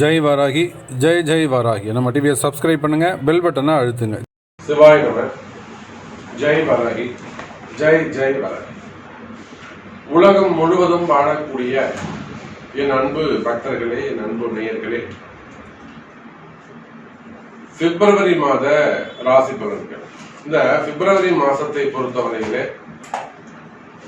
ஜெய் வராகி ஜெய் ஜெய் வராகி. நம்ம டிவியை சப்ஸ்கிரைப் பண்ணுங்க பெல் பட்டனை அழுத்துங்க. சிவாய் ஜெய் வராகி ஜெய் ஜெய் வராகி. உலகம் முழுவதும் வாழக்கூடிய என் அன்பு பக்தர்களே என் அன்பு நேயர்களே பிப்ரவரி மாத ராசி பலன்கள். இந்த பிப்ரவரி மாசத்தை பொறுத்தவரையிலே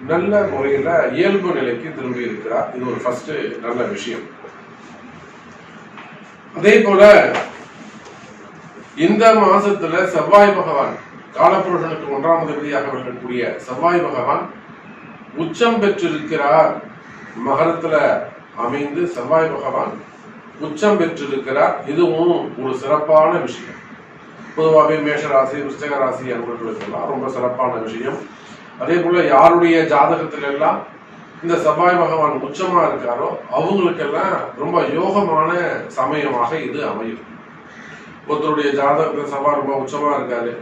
நல்ல முறையில இயல்பு நிலைக்கு திரும்பி இருக்கிறார். இது ஒரு ஃபர்ஸ்ட் நல்ல விஷயம். அதே போல இந்த மாசத்துல செவ்வாய் பகவான் காலப்புருஷனுக்கு ஒன்றாம் அதிபதியாக விளங்கக்கூடிய செவ்வாய் பகவான் உச்சம் பெற்றிருக்கிறார். மகரத்துல அமைந்து செவ்வாய் பகவான் உச்சம் பெற்றிருக்கிறார். இதுவும் ஒரு சிறப்பான விஷயம். பொதுவாகவே மேஷ ராசி விருச்சக ராசி அன்பர்களுக்கெல்லாம் ரொம்ப சிறப்பான விஷயம். அதே போல யாருடைய ஜாதகத்துல எல்லாம் இந்த செவ்வாய் பகவான் உச்சமா இருக்காரோ அவங்களுக்கெல்லாம் ரொம்ப யோகமான சமயமாக இது அமையும். ஒருத்தருடைய ஜாதகத்துல செவ்வாய் ரொம்ப உச்சமா இருக்காரு.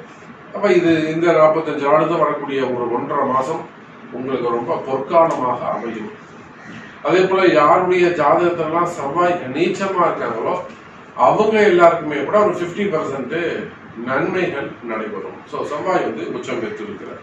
அப்ப இது இந்த நாற்பத்தஞ்சு ஆண்டு வரக்கூடிய ஒரு ஒன்றரை மாசம் உங்களுக்கு ரொம்ப பொற்காலமாக அமையும். அதே போல யாருடைய ஜாதகத்திலாம் செவ்வாய் நீச்சமா இருக்காங்களோ அவங்க எல்லாருக்குமே கூட ஒரு 50% பர்சன்ட் நன்மைகள் நடைபெறும். ஸோ செவ்வாய் வந்து உச்சம் பெற்றிருக்கிறார்.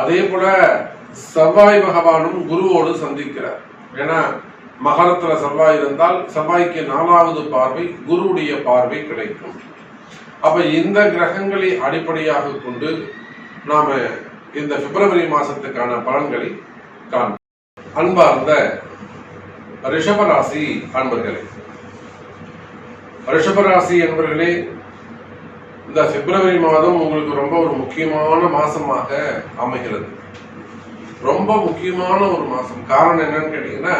அதே போல செவ்வாய் பகவானும் குருவோடு சந்திக்கிறார். ஏன்னா மகரத்துல செவ்வாய் இருந்தால் செவ்வாய்க்கு நாலாவது பார்வை குருவுடைய பார்வை கிடைக்கும். அப்ப இந்த கிரகங்களை அடிப்படையாக கொண்டு நாம இந்த பிப்ரவரி மாசத்துக்கான பலன்களை காண்போம் அன்பார்ந்த ரிஷபராசி அன்பர்களே ரிஷபராசி என்பர்களே இந்த பிப்ரவரி மாதம் உங்களுக்கு ரொம்ப ஒரு முக்கியமான மாசமாக அமைகிறது. ரொம்ப முக்கியமான ஒரு மாசம். காரணம் என்னன்னு கேட்டீங்கன்னா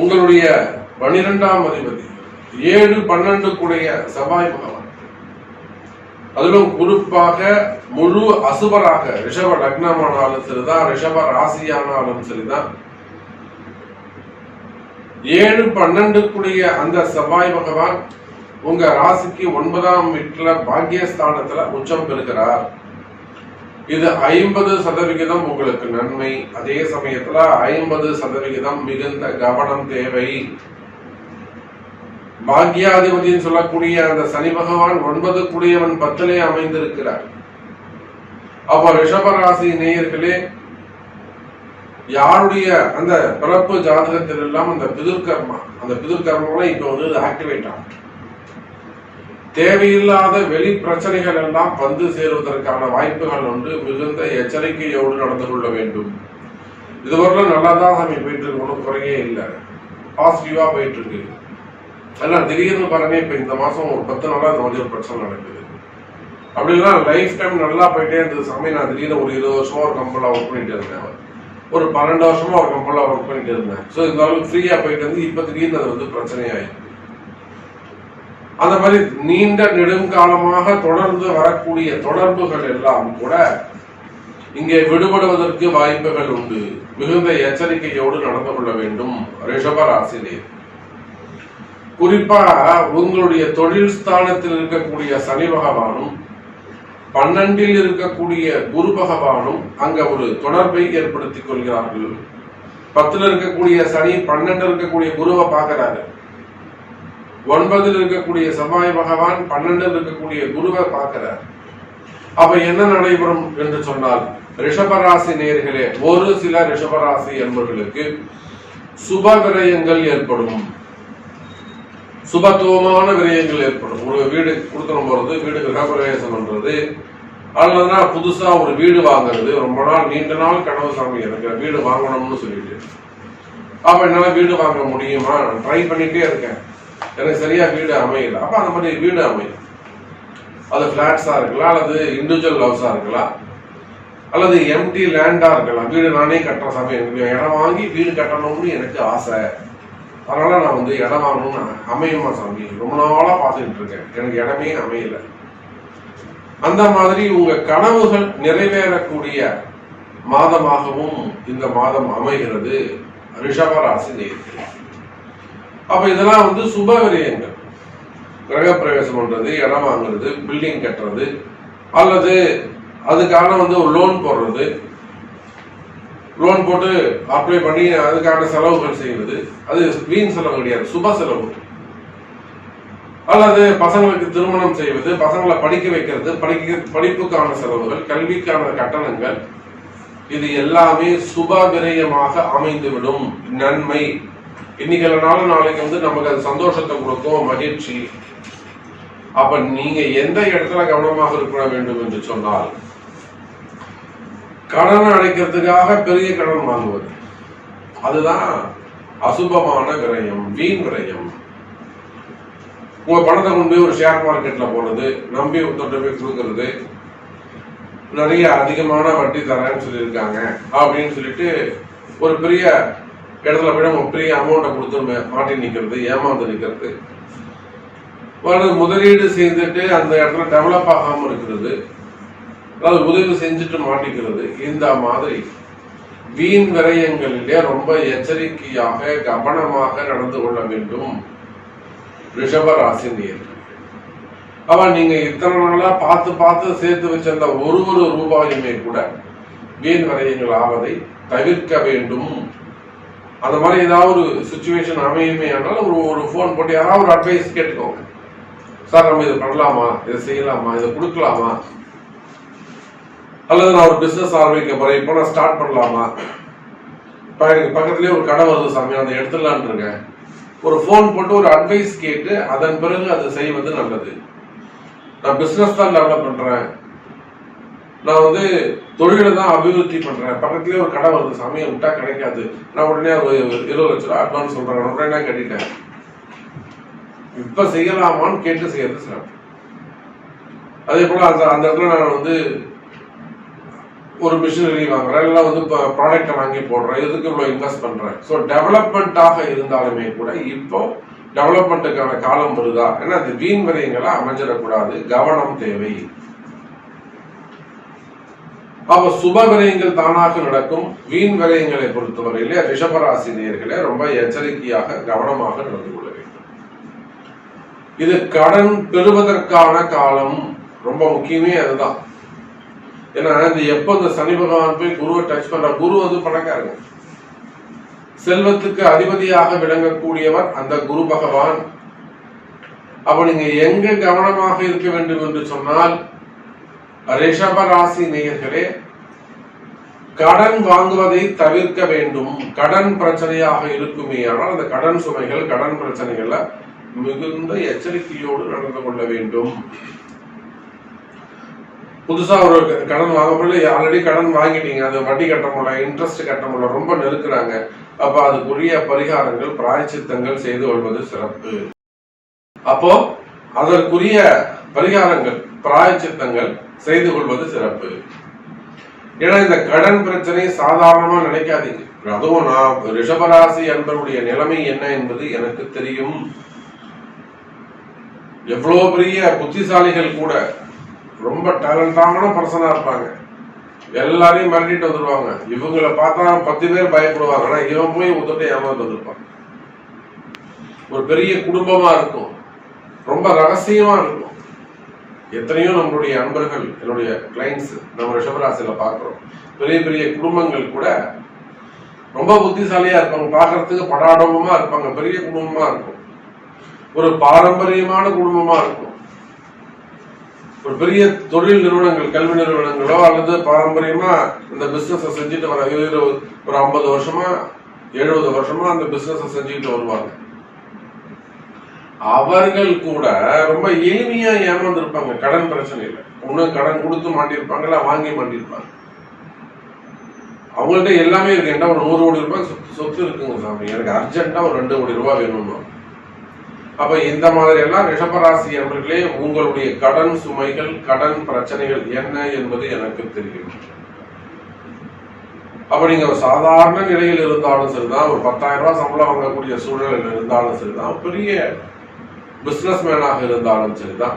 உங்களுடைய பனிரெண்டாம் அதிபதி ஏழு பன்னெண்டு கூடிய செவ்வாய் பகவான். அதிலும் குறிப்பாக முழு அசுபராக ரிஷப லக்னமானாலும் சரிதான் ரிஷப ராசியானாலும் சரிதான். ஏழு பன்னெண்டுக்குடைய அந்த செவ்வாய் பகவான் உங்க ராசிக்கு ஒன்பதாம் வீட்டுல பாக்கியஸ்தானத்துல உச்சம் பெறுகிறார். இது ஐம்பது சதவிகிதம் உங்களுக்கு நன்மை. அதே சமயத்துல ஐம்பது சதவிகிதம் மிகுந்த கவனம் தேவை. பாக்யாதிபதினு சொல்லக்கூடிய அந்த சனி பகவான் ஒன்பது கூடியவன் பத்திலே அமைந்திருக்கிறார். அப்ப ரிஷபராசி நேயர்களே யாருடைய அந்த பிறப்பு ஜாதகத்தில் எல்லாம் அந்த பிதுர்கர்மா அந்த பிதுர்கர்மாலாம் இப்ப வந்து ஆக்டிவேட் ஆகும் தேவையில்லாத வெளி பிரச்சனைகள் எல்லாம் வந்து சேருவதற்கான வாய்ப்புகள் உண்டு. மிகுந்த எச்சரிக்கையோடு நடந்து கொள்ள வேண்டும். இதுவரையிலும் நல்லா தான் சாமி போயிட்டு இருக்கு. ஒன்றும் குறையே இல்லை. பாசிட்டிவா போயிட்டு இருக்கு. எல்லாம் திடீர்னு பாருங்க இப்ப இந்த மாசம் ஒரு பத்து நாளா இந்த மாதிரி ஒரு பிரச்சனை நடக்குது. அப்படிலாம் லைஃப் டைம் நல்லா போயிட்டே இருந்தது. சாமி நான் திடீர்னு ஒரு இருபது வருஷமா ஒரு கம்பெனில ஒர்க் பண்ணிட்டு இருந்தேன். ஒரு பன்னெண்டு வருஷமா ஒரு கம்பெனில ஒர்க் பண்ணிட்டு இருந்தேன். ஸோ இந்த அளவுக்கு ஃப்ரீயா போயிட்டு வந்து இப்ப திடீர்னு அது வந்து பிரச்சனையாயிருக்கு அந்த மாதிரி நீண்ட நெடுங்காலமாக தொடர்ந்து வரக்கூடிய தொடர்புகள் எல்லாம் கூட இங்கே விடுபடுவதற்கு வாய்ப்புகள் உண்டு. மிகுந்த எச்சரிக்கையோடு நடந்து கொள்ள வேண்டும். ரிஷபராசிலே குறிப்பா உங்களுடைய தொழில் ஸ்தானத்தில் இருக்கக்கூடிய சனி பகவானும் பன்னெண்டில் இருக்கக்கூடிய குரு பகவானும் அங்க ஒரு தொடர்பை ஏற்படுத்திக் கொள்கிறார்கள். பத்துல இருக்கக்கூடிய சனி பன்னெண்டு இருக்கக்கூடிய குருவை பார்க்கிறாரு. ஒன்பதில் இருக்கக்கூடிய செவ்வாய் பகவான் பன்னெண்டில் இருக்கக்கூடிய குருவை பார்க்கிறார். அப்ப என்ன நடைபெறும் என்று சொன்னால் ரிஷபராசி நேர்களே ஒரு சில ரிஷபராசி என்பவர்களுக்கு சுப விரயங்கள் ஏற்படும். சுபத்துவமான விரயங்கள் ஏற்படும். ஒரு வீடு கொடுத்துடும் போறது வீடு கிரகப்பிரவேசம் பண்றது அல்லதுனா புதுசா ஒரு வீடு வாங்குறது. ரொம்ப நாள் நீண்ட நாள் கனவு சாமி எனக்கு வீடு வாங்கணும்னு சொல்லிட்டு. அப்ப என்னால வீடு வாங்க முடியுமா? நான் ட்ரை பண்ணிட்டே இருக்கேன். எனக்கு சரியா வீடு அமையல. அப்ப அந்த மாதிரி வீடு அமையும் அது பிளாட்ஸா இருக்கலாம் அல்லது இண்டிவிஜுவல் ஹவுஸா இருக்கலாம் அல்லது எம்டி லேண்டா இருக்கலாம். வீடு நானே கட்டுற சமயம் இடம் வாங்கி வீடு கட்டணும்னு எனக்கு ஆசை. அதனால நான் வந்து இடம் வாங்கணும்னு அமையுமா சாமி ரொம்ப நாளா பார்த்துட்டு இருக்கேன். எனக்கு இடமே அமையல. அந்த மாதிரி உங்க கனவுகள் நிறைவேறக்கூடிய மாதமாகவும் இந்த மாதம் அமைகிறது. ரிஷபராசி நேர்கள் அப்ப இதெல்லாம் வந்து சுப விரயங்கள். கிரகப்பிரவேசம் பண்றது இடம் வாங்குறது பில்டிங் கட்டுறது அல்லது அதுக்கான வந்து ஒரு லோன் போடுறது. லோன் போட்டு அப்ளை பண்ணி அதுக்கான செலவுகள் செய்வது. அது வீண் செலவு கிடையாது சுப செலவு. அல்லது பசங்களுக்கு திருமணம் செய்வது பசங்களை படிக்க வைக்கிறது படிக்க படிப்புக்கான செலவுகள் கல்விக்கான கட்டணங்கள். இது எல்லாமே சுப விரயமாக அமைந்துவிடும். நன்மை. இன்னைக்கு இல்லைனாலும் நாளைக்கு வந்து நமக்கு அது சந்தோஷத்தை கொடுக்கும் மகிழ்ச்சி. அப்ப நீங்க எந்த இடத்துல கவனமாக இருக்க வேண்டும் என்று சொன்னால் கடனை அடைக்கிறதுக்காக பெரிய கடன் வாங்குவது. அதுதான் அசுபமான விரயம் வீண் விரயம். உங்க பணத்தை கொண்டு போய் ஒரு ஷேர் மார்க்கெட்ல போனது நம்பி ஒருத்தர்கிட்ட போய் கொடுக்கறது. நிறைய அதிகமான வட்டி தரேன்னு சொல்லியிருக்காங்க அப்படின்னு சொல்லிட்டு ஒரு பெரிய இடத்துல போய் நம்ம பெரிய அமௌண்ட்டை கொடுத்து மாட்டி நிற்கிறது ஏமாந்து நிற்கிறது ஒரு முதலீடு செய்துட்டு அந்த இடத்துல டெவலப் ஆகாமல் இருக்கிறது. அதாவது உதவி செஞ்சுட்டு மாட்டிக்கிறது. இந்த மாதிரி வீண் விரயங்களிலே ரொம்ப எச்சரிக்கையாக கவனமாக நடந்து கொள்ள வேண்டும். ரிஷப ராசி நேர்கள் அவன் நீங்க இத்தனை நாளா பார்த்து பார்த்து சேர்த்து வச்சிருந்த ஒரு ஒரு ரூபாயுமே கூட வீண் விரயங்கள் ஆவதை தவிர்க்க வேண்டும். அந்த மாதிரி ஏதாவது ஒரு சுச்சுவேஷன் அமையுமே ஆனால் ஒரு ஒரு ஃபோன் போட்டு யாராவது ஒரு அட்வைஸ் கேட்டுக்கோங்க. சார் நம்ம இதை பண்ணலாமா? இதை செய்யலாமா? இதை கொடுக்கலாமா? அல்லது நான் ஒரு பிசினஸ் ஆரம்பிக்க போறேன் இப்போ நான் ஸ்டார்ட் பண்ணலாமா? இப்போ எனக்கு பக்கத்துலேயே ஒரு கடை வருது சாமி அந்த எடுத்துடலான் இருக்கேன். ஒரு ஃபோன் போட்டு ஒரு அட்வைஸ் கேட்டு அதன் பிறகு அதை செய்வது நல்லது. நான் பிஸ்னஸ் தான் டெவலப் பண்ணுறேன் நான் வந்து தொழிலை தான் அபிவிருத்தி பண்றேன். பக்கத்துலேயே ஒரு கடை வருது. சமயம் விட்டா கிடைக்காது. நான் உடனே ஒரு இருபது லட்ச ரூபா அட்வான்ஸ் சொல்றேன். உடனே கட்டிட்டேன். இப்ப செய்யலாமான்னு கேட்டு செய்யறது சிறப்பு. அதே போல அந்த அந்த இடத்துல நான் வந்து ஒரு மிஷினரி வாங்குறேன். இல்லை வந்து இப்போ ப்ராடக்டை வாங்கி போடுறேன். இதுக்கு இவ்வளோ இன்வெஸ்ட் பண்றேன்? ஸோ டெவலப்மெண்ட்டாக இருந்தாலுமே கூட இப்போ டெவலப்மெண்ட்டுக்கான காலம் வருதா? ஏன்னா அது வீண் விரயங்களா அமைஞ்சிடக்கூடாது. கவனம் தேவை. அப்ப சுப விரயங்கள் தானாக நடக்கும். வீண் விரயங்களை பொறுத்தவரையிலே ரிஷபராசி நேர்களை ரொம்ப எச்சரிக்கையாக கவனமாக நடந்து கொள்ள வேண்டும். இது கடன் பெறுவதற்கான காலம். ரொம்ப முக்கியமே அதுதான். ஏன்னா இந்த எப்ப இந்த சனி பகவான் போய் குருவை டச் பண்ற குரு வந்து பணக்காரங்க. செல்வத்துக்கு அதிபதியாக விளங்கக்கூடியவர் அந்த குரு பகவான். அப்ப நீங்க எங்க கவனமாக இருக்க வேண்டும் என்று சொன்னால் ரிஷப ராசி நேயர்களே கடன் வாங்குவதை தவிர்க்க வேண்டும். கடன் பிரச்சனையாக இருக்குமே ஆனால் அந்த கடன் சுமைகள் கடன் பிரச்சனைகள்ல மிகுந்த எச்சரிக்கையோடு நடந்து கொள்ள வேண்டும். புதுசா ஒரு கடன் வாங்க முடியல ஆல்ரெடி கடன் வாங்கிட்டீங்க. அது வட்டி கட்ட முடியல இன்ட்ரெஸ்ட் கட்ட முடியல. ரொம்ப நெருக்கிறாங்க. அப்ப அதுக்குரிய பரிகாரங்கள் பிராய்ச்சித்தங்கள் செய்து கொள்வது சிறப்பு. அப்போ அதற்குரிய பரிகாரங்கள். பிராயச்சித்தங்கள் செய்து கொள்வது சிறப்பு. ஏன்னா இந்த கடன் பிரச்சனை சாதாரணமா நினைக்காதீங்க. அதுவும் நான் ரிஷபராசி என்பவருடைய நிலைமை என்ன என்பது எனக்கு தெரியும். எவ்வளவு பெரிய புத்திசாலிகள் கூட ரொம்ப டேலண்டான பர்சனா இருப்பாங்க. எல்லாரையும் மிரட்டிட்டு வந்துருவாங்க. இவங்கள பார்த்தா பத்து பேர் பயப்படுவாங்க. ஆனா இவன் போய் உதட்ட ஏமாந்து வந்திருப்பான். ஒரு பெரிய குடும்பமா இருக்கும். ரொம்ப ரகசியமா இருக்கும். எத்தனையோ நம்மளுடைய அன்பர்கள் என்னுடைய கிளைண்ட்ஸ் நம்ம ரிஷபராசியில் பார்க்குறோம். பெரிய பெரிய குடும்பங்கள் கூட ரொம்ப புத்திசாலியாக இருப்பாங்க. பார்க்கறதுக்கு படாடமா இருப்பாங்க. பெரிய குடும்பமா இருக்கும். ஒரு பாரம்பரியமான குடும்பமா இருக்கும். ஒரு பெரிய தொழில் நிறுவனங்கள் கல்வி நிறுவனங்களோ அல்லது பாரம்பரியமா இந்த பிசினஸை செஞ்சுட்டு வர இருபது ஒரு ஐம்பது வருஷமா எழுபது வருஷமா அந்த பிசினஸை செஞ்சுக்கிட்டு வருவாங்க. அவர்கள் கூட ரொம்ப எளிமையா ஏமாந்துருப்பாங்க. கடன் பிரச்சனையில. ஒண்ணு கடன் கொடுத்து மாட்டிருப்பாங்க இல்ல வாங்கி மாட்டிருப்பாங்க அவங்கள்ட்ட எல்லாமே இருக்கு. என்ன ஒரு நூறு கோடி ரூபாய் சொத்து சொத்து இருக்குங்க சாமி. எனக்கு அர்ஜென்ட்டா ஒரு ரெண்டு கோடி ரூபாய் வேணும்னு அப்ப இந்த மாதிரி எல்லாம் ரிஷபராசி அவர்களே உங்களுடைய கடன் சுமைகள் கடன் பிரச்சனைகள் என்ன என்பது எனக்கு தெரியும். அப்ப நீங்க ஒரு சாதாரண நிலையில் இருந்தாலும் சரிதான். ஒரு பத்தாயிரம் ரூபாய் சம்பளம் வாங்கக்கூடிய சூழலில் இருந்தாலும் சரிதான். பெரிய பிசினஸ் மேனாக இருந்தாலும் சரிதான்.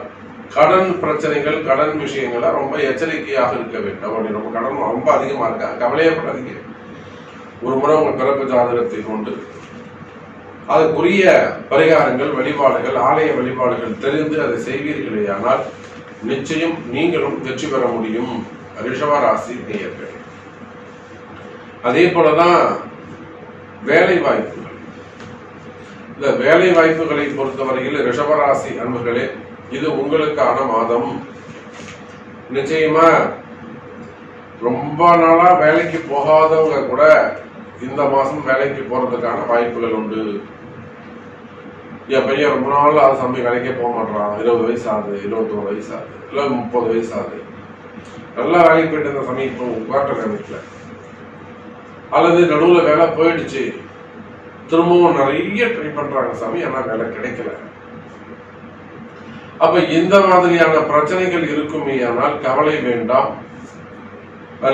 கடன் பிரச்சனைகள் கடன் விஷயங்களை ரொம்ப எச்சரிக்கையாக இருக்க வேண்டும். அப்படி ரொம்ப கடன் ரொம்ப அதிகமா இருக்கா கவலையப்படாதீங்க. ஒரு முறை உங்க பிறப்பு ஜாதகத்தை கொண்டு அதுக்குரிய பரிகாரங்கள் வழிபாடுகள் ஆலய வழிபாடுகள் தெரிந்து அதை செய்வீர்களேயானால் நிச்சயம் நீங்களும் வெற்றி பெற முடியும். ரிஷபராசி நேயர்கள். அதே போலதான் வேலை வாய்ப்பு இந்த வேலை வாய்ப்புகளை பொறுத்தவரையில் ரிஷபராசி அன்பர்களே இது உங்களுக்கான மாதம். நிச்சயமா ரொம்ப நாளா வேலைக்கு போகாதவங்க கூட இந்த மாசம் வேலைக்கு போறதுக்கான வாய்ப்புகள் உண்டு. என் பையன் ரொம்ப நாள் அது சம்பி வேலைக்கே போக மாட்டான் இருபது வயசு ஆகுது இருபத்தோரு வயசு ஆகுது இல்லை முப்பது வயசு ஆகுது நல்லா வேலைக்கு போயிட்டு இருந்த சமயம் இப்போ உட்காட்டுறேன் வீட்டில் அல்லது நடுவில் வேலை போயிடுச்சு திரும்பவும் நிறைய ட்ரை பண்றாங்க சாமி ஆனா வேலை கிடைக்கல. அப்ப இந்த மாதிரியான பிரச்சனைகள் இருக்குமே ஆனால் கவலை வேண்டாம்.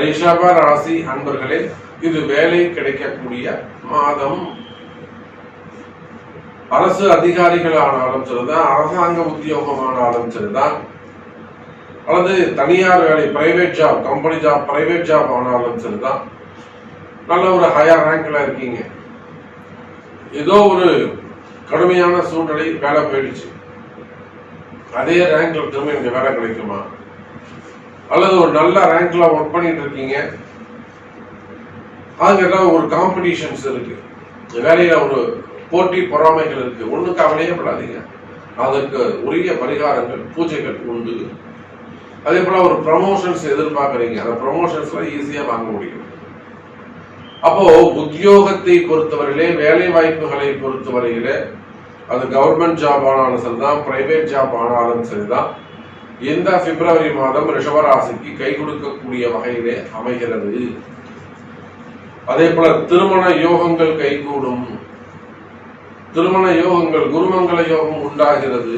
ரிஷப ராசி அன்பர்களே இது வேலை கிடைக்கக்கூடிய மாதம். அரசு அதிகாரிகள் ஆனாலும் சரிதான் அரசாங்க உத்தியோகம் ஆனாலும் சரிதான். அல்லது தனியார் வேலை private job company job private job ஆனாலும் சரிதான். நல்ல ஒரு ஹையர் ரேங்க்ல இருக்கீங்க. ஏதோ ஒரு கடுமையான சூழ்நிலை வேலை போயிடுச்சு. அதே ரேங்க்ல திரும்ப எனக்கு வேலை கிடைக்குமா? அல்லது ஒரு நல்ல ரேங்க்ல ஒர்க் பண்ணிட்டு இருக்கீங்க? அதுக்கெல்லாம் ஒரு காம்படிஷன்ஸ் இருக்கு. வேலையில ஒரு போட்டி பொறாமைகள் இருக்கு. ஒண்ணு கவலையே படாதீங்க. அதற்கு உரிய பரிகாரங்கள் பூஜைகள் உண்டு. அதே போல ஒரு ப்ரமோஷன்ஸ் எதிர்பார்க்குறீங்க. அந்த ப்ரமோஷன்ஸ்லாம் ஈஸியாக வாங்க முடியும். அப்போ உத்தியோகத்தை பொறுத்தவரையிலே வேலை வாய்ப்புகளை பொறுத்தவரையிலே அது கவர்மெண்ட் ஜாப் ஆனாலும் சரிதான் பிரைவேட் ஜாப் ஆனாலும் சரிதான். இந்த பிப்ரவரி மாதம் ரிஷபராசிக்கு கை கொடுக்கக்கூடிய வகையிலே அமைகிறது. அதே போல திருமண யோகங்கள் கைகூடும். திருமண யோகங்கள் குருமங்கல யோகம் உண்டாகிறது.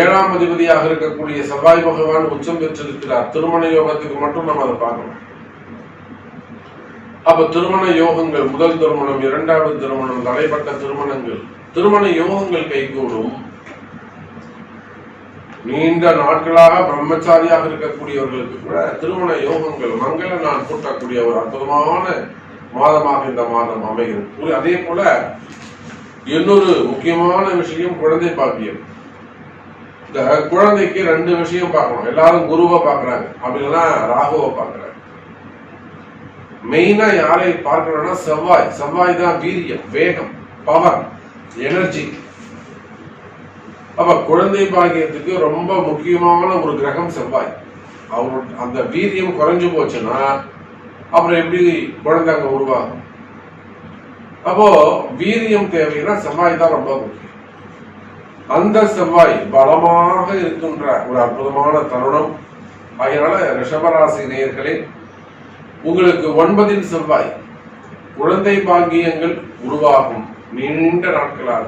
ஏழாம் அதிபதியாக இருக்கக்கூடிய செவ்வாய் பகவான் உச்சம் பெற்றிருக்கிறார். திருமண யோகத்துக்கு மட்டும் நம்ம அதை பார்க்கணும். அப்ப திருமண யோகங்கள் முதல் திருமணம் இரண்டாவது திருமணம் தடைப்பட்ட திருமணங்கள். திருமண யோகங்கள் கைகூடும். நீண்ட நாட்களாக பிரம்மச்சாரியாக இருக்கக்கூடியவர்களுக்கு கூட திருமண யோகங்கள் மங்கள நாள் கூட்டக்கூடிய ஒரு அற்புதமான மாதமாக இந்த மாதம் அமைகிறது. அதே போல இன்னொரு முக்கியமான விஷயம் குழந்தை பாக்கியம். இந்த குழந்தைக்கு ரெண்டு விஷயம் பார்க்கணும். எல்லாரும் குருவை பார்க்கறாங்க. அப்படின்னா ராகுவை பார்க்கறாங்க. மெயினா யாரை பார்க்கணும்னா செவ்வாய். செவ்வாய் தான் வீரியம் வேகம் பவர் எனர்ஜி அப்ப குழந்தை பாக்கியத்துக்கு ரொம்ப முக்கியமான ஒரு கிரகம் செவ்வாய். அவர் அந்த வீரியம் குறைஞ்சு போச்சுன்னா அப்புறம் எப்படி குழந்தை அங்க உருவாகும்? அப்போ வீரியம் தேவைன்னா செவ்வாய் தான் ரொம்ப முக்கியம். அந்த செவ்வாய் பலமாக இருக்கின்ற ஒரு அற்புதமான தருணம். அதனால ரிஷபராசி நேயர்களே உங்களுக்கு ஒன்பதில் செவ்வாய். குழந்தை பாக்கியங்கள் உருவாகும். நீண்ட நாட்களாக.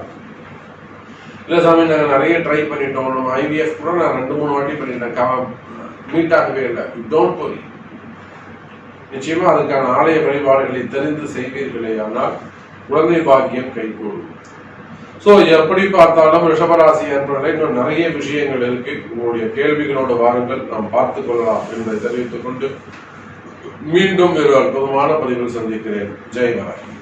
இல்ல சாமி நாங்கள் நிறைய ட்ரை பண்ணிட்டோம். நம்ம ஐவிஎஃப் கூட நான் ரெண்டு மூணு வாட்டி பண்ணிட்டேன் மீட் ஆகவே இல்லை. Don't worry. நிச்சயமா அதுக்கான ஆலய வழிபாடுகளை தெரிந்து செய்வீர்களே. ஆனால் குழந்தை பாக்கியம் கைகூடும். சோ எப்படி பார்த்தாலும் ரிஷபராசி என்பதில் இன்னும் நிறைய விஷயங்கள் இருக்கு. உங்களுடைய கேள்விகளோட வாருங்கள். நாம் பார்த்துக் கொள்ளலாம் என்பதை தெரிவித்துக் கொண்டு மீண்டும் ஒரு அற்புதமான பதிவில் சந்திக்கிறேன். ஜெய் வராகி